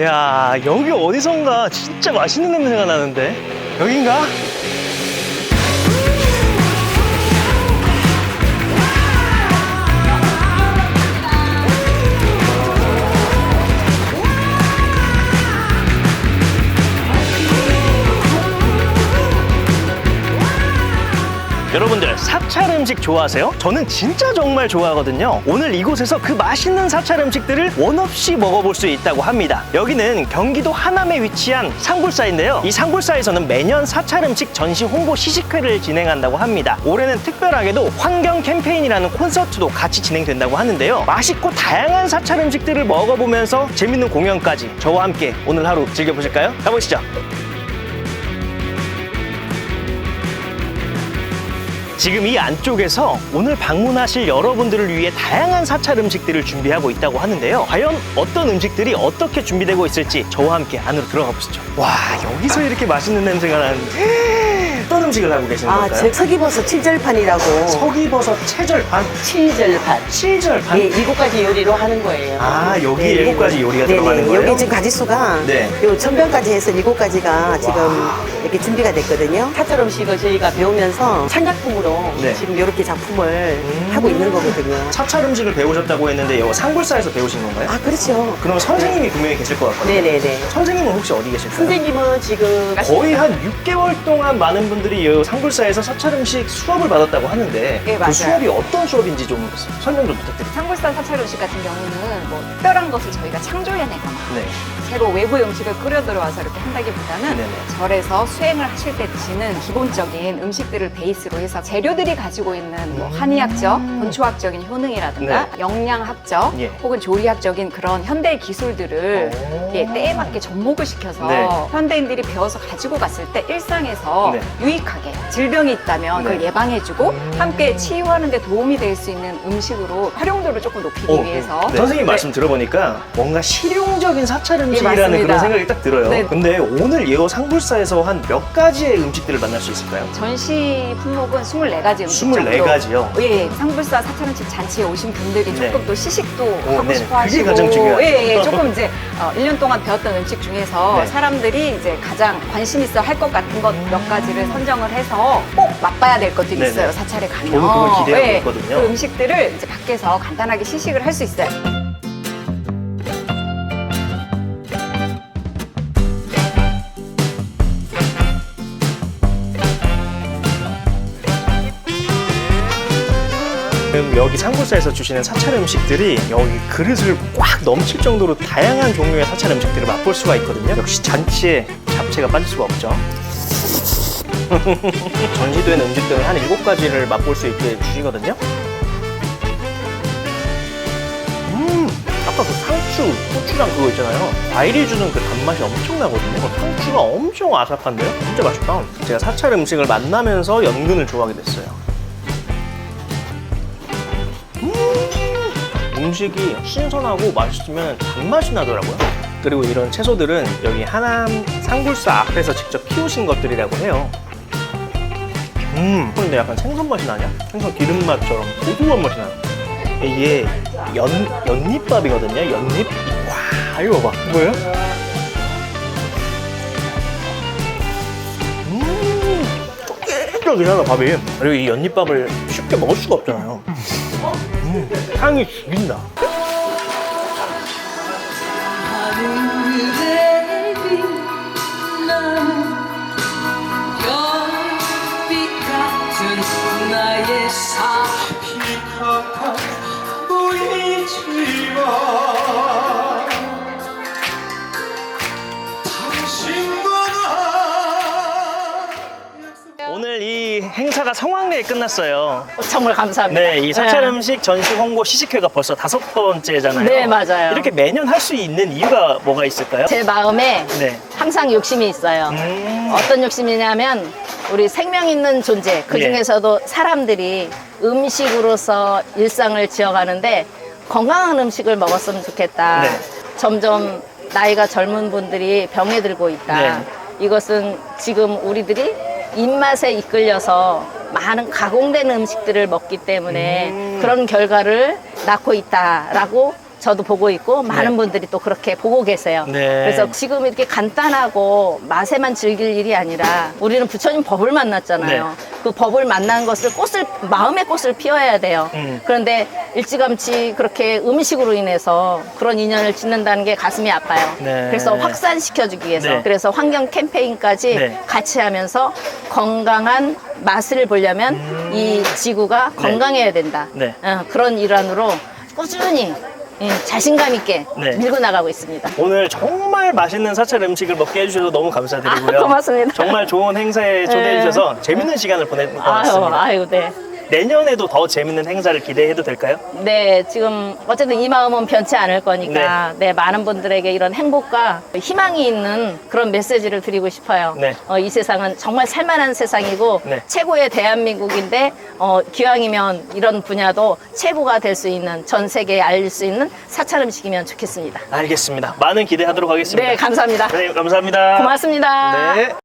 야 여기 어디선가 진짜 맛있는 냄새가 나는데 여긴가? 사찰 음식 좋아하세요? 저는 진짜 정말 좋아하거든요. 오늘 이곳에서 그 맛있는 사찰 음식들을 원 없이 먹어볼 수 있다고 합니다. 여기는 경기도 하남에 위치한 상불사인데요. 이 상불사에서는 매년 사찰 음식 전시 홍보 시식회를 진행한다고 합니다. 올해는 특별하게도 환경 캠페인이라는 콘서트도 같이 진행된다고 하는데요. 맛있고 다양한 사찰 음식들을 먹어보면서 재밌는 공연까지 저와 함께 오늘 하루 즐겨보실까요? 가보시죠. 지금 이 안쪽에서 오늘 방문하실 여러분들을 위해 다양한 사찰 음식들을 준비하고 있다고 하는데요. 과연 어떤 음식들이 어떻게 준비되고 있을지 저와 함께 안으로 들어가 보시죠. 와, 여기서 이렇게 맛있는 냄새가 나는데 음식을 하고 계시는 아, 걸까요? 저 서기버섯 칠절판이라고. 서기버섯 채절반, 칠절판. 칠절반? 예, 일곱 가지 요리로 하는 거예요. 아, 여기 네, 일곱 가지 요리가 네네. 들어가는 거예요? 여기 지금 가지수가 네. 요 천병까지 해서 일곱 가지가 지금 이렇게 준비가 됐거든요. 사찰 음식을 저희가 배우면서 창작품으로 네. 지금 이렇게 작품을 음. 하고 있는 거거든요. 사찰 음식을 배우셨다고 했는데 이거 상불사에서 배우신 건가요? 아, 그렇죠. 그럼 선생님이 분명히 계실 것 같거든요. 네네네. 선생님은 혹시 어디 계실까요? 선생님은 지금 거의 한 6개월 동안 많은 분들이 이 상불사에서 사찰 음식 수업을 받았다고 하는데 네, 그 맞아요. 수업이 어떤 수업인지 좀 설명 좀 부탁드립니다. 상불산 사찰 음식 같은 경우는 뭐 특별한 것을 저희가 창조해내거나 네. 새로 외부 음식을 끓여 들어와서 이렇게 한다기보다는 네네. 절에서 수행을 하실 때 드시는 기본적인 음식들을 베이스로 해서 재료들이 가지고 있는 뭐 한의학적, 본초학적인 효능이라든가 음. 네. 영양학적 예. 혹은 조리학적인 그런 현대 기술들을 오. 예, 때에 맞게 접목을 시켜서 네. 현대인들이 배워서 가지고 갔을 때 일상에서 네. 유익 하게 질병이 있다면 네. 그걸 예방해주고 음. 함께 치유하는 데 도움이 될 수 있는 음식으로 활용도를 조금 높이기 어, 위해서 네. 선생님 네. 말씀 들어보니까 뭔가 실용적인 사찰 음식이라는 맞습니다. 그런 생각이 딱 들어요. 네. 근데 오늘 이 상불사에서 한 몇 가지의 음식들을 만날 수 있을까요? 전시 품목은 24가지 음식 24가지요? 예, 상불사 사찰음식 잔치에 오신 분들이 네. 조금 또 시식도 오, 하고 네네. 싶어 그게 하시고 가장 중요하죠. 예, 예, 조금 이제 어, 1년 동안 배웠던 음식 중에서 네. 사람들이 이제 가장 관심 있어 할 것 같은 것 몇 가지를 선정을 해서 꼭 맛봐야 될 것들이 네네. 있어요. 사찰에 가면. 저도 그걸 기대하고 예, 있거든요. 그 음식들을 이제 밖에서 간단하게 시식을 할 수 있어요. 지금 여기 상불사에서 주시는 사찰 음식들이 여기 그릇을 꽉 넘칠 정도로 다양한 종류의 사찰 음식들을 맛볼 수가 있거든요. 역시 잔치에 잡채가 빠질 수가 없죠. 전시된 음식들은 한 일곱 가지를 맛볼 수 있게 주시거든요. 음, 아까 그 상추, 고추장 그거 있잖아요. 과일이 주는 그 단맛이 엄청나거든요. 상추가 엄청 아삭한데요? 진짜 맛있다. 제가 사찰 음식을 만나면서 연근을 좋아하게 됐어요. 음식이 신선하고 맛있으면 단맛이 나더라고요. 그리고 이런 채소들은 여기 하남 상굴사 앞에서 직접 키우신 것들이라고 해요. 음, 근데 약간 생선 맛이 나냐? 생선 기름 맛처럼 고소한 맛이 나요. 이게 연, 연잎밥이거든요. 연잎. 와, 이거 봐. 뭐예요? 음, 쫄깃쫄깃 하다, 밥이. 그리고 이 연잎밥을 쉽게 먹을 수가 없잖아요. 음, 향이 죽인다. 행사가 성황리에 끝났어요. 정말 감사합니다. 네, 이 사찰 음식 전시 홍보 시식회가 벌써 다섯 번째잖아요. 네, 맞아요. 이렇게 매년 할 수 있는 이유가 뭐가 있을까요? 제 마음에 네. 항상 욕심이 있어요. 음, 어떤 욕심이냐면 우리 생명 있는 존재, 그 예. 중에서도 사람들이 음식으로서 일상을 지어가는데 건강한 음식을 먹었으면 좋겠다. 네. 점점 나이가 젊은 분들이 병에 들고 있다. 네. 이것은 지금 우리들이 입맛에 이끌려서 많은 가공된 음식들을 먹기 때문에 음. 그런 결과를 낳고 있다라고 저도 보고 있고 많은 분들이 또 그렇게 보고 계세요. 네. 그래서 지금 이렇게 간단하고 맛에만 즐길 일이 아니라 우리는 부처님 법을 만났잖아요. 네. 그 법을 만난 것을 꽃을 마음의 꽃을 피워야 돼요. 음. 그런데 일찌감치 그렇게 음식으로 인해서 그런 인연을 짓는다는 게 가슴이 아파요. 네. 그래서 확산시켜주기 위해서 네. 그래서 환경 캠페인까지 네. 같이 하면서 건강한 맛을 보려면 이 지구가 네. 건강해야 된다. 네. 어, 그런 일환으로 꾸준히 예, 자신감 있게 네. 밀고 나가고 있습니다. 오늘 정말 맛있는 사찰 음식을 먹게 해주셔서 너무 감사드리고요. 아, 고맙습니다. 정말 좋은 행사에 초대해 네. 주셔서 재밌는 시간을 보낼 것 아유, 같습니다. 아유, 네. 내년에도 더 재밌는 행사를 기대해도 될까요? 네, 지금 어쨌든 이 마음은 변치 않을 거니까 네, 많은 분들에게 이런 행복과 희망이 있는 그런 메시지를 드리고 싶어요. 네. 어, 이 세상은 정말 살만한 세상이고 네. 최고의 대한민국인데 어, 기왕이면 이런 분야도 최고가 될 수 있는 전 세계에 알릴 수 있는 사찰 음식이면 좋겠습니다. 알겠습니다. 많은 기대하도록 하겠습니다. 네, 감사합니다. 네, 감사합니다. 고맙습니다. 네.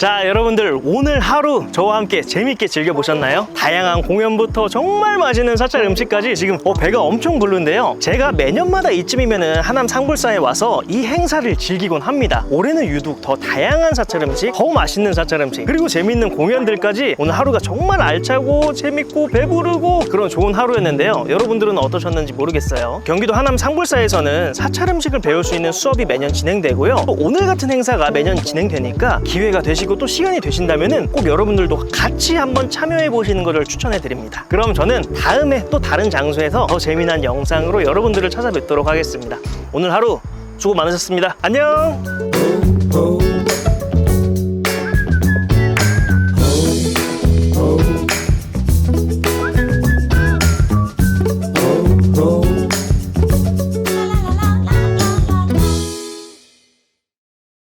자, 여러분들 오늘 하루 저와 함께 재밌게 즐겨보셨나요? 다양한 공연부터 정말 맛있는 사찰 음식까지 지금 어, 배가 엄청 부른데요. 제가 매년마다 이쯤이면 은 하남 상불사에 와서 이 행사를 즐기곤 합니다. 올해는 유독 더 다양한 사찰 음식, 더 맛있는 사찰 음식, 그리고 재밌는 공연들까지 오늘 하루가 정말 알차고 재밌고 배부르고 그런 좋은 하루였는데요. 여러분들은 어떠셨는지 모르겠어요. 경기도 하남 상불사에서는 사찰 음식을 배울 수 있는 수업이 매년 진행되고요. 또 오늘 같은 행사가 매년 진행되니까 기회가 되시 고 또 시간이 되신다면은 꼭 여러분들도 같이 한번 참여해 보시는 것을 추천해 드립니다. 그럼 저는 다음에 또 다른 장소에서 더 재미난 영상으로 여러분들을 찾아뵙도록 하겠습니다. 오늘 하루 수고 많으셨습니다. 안녕!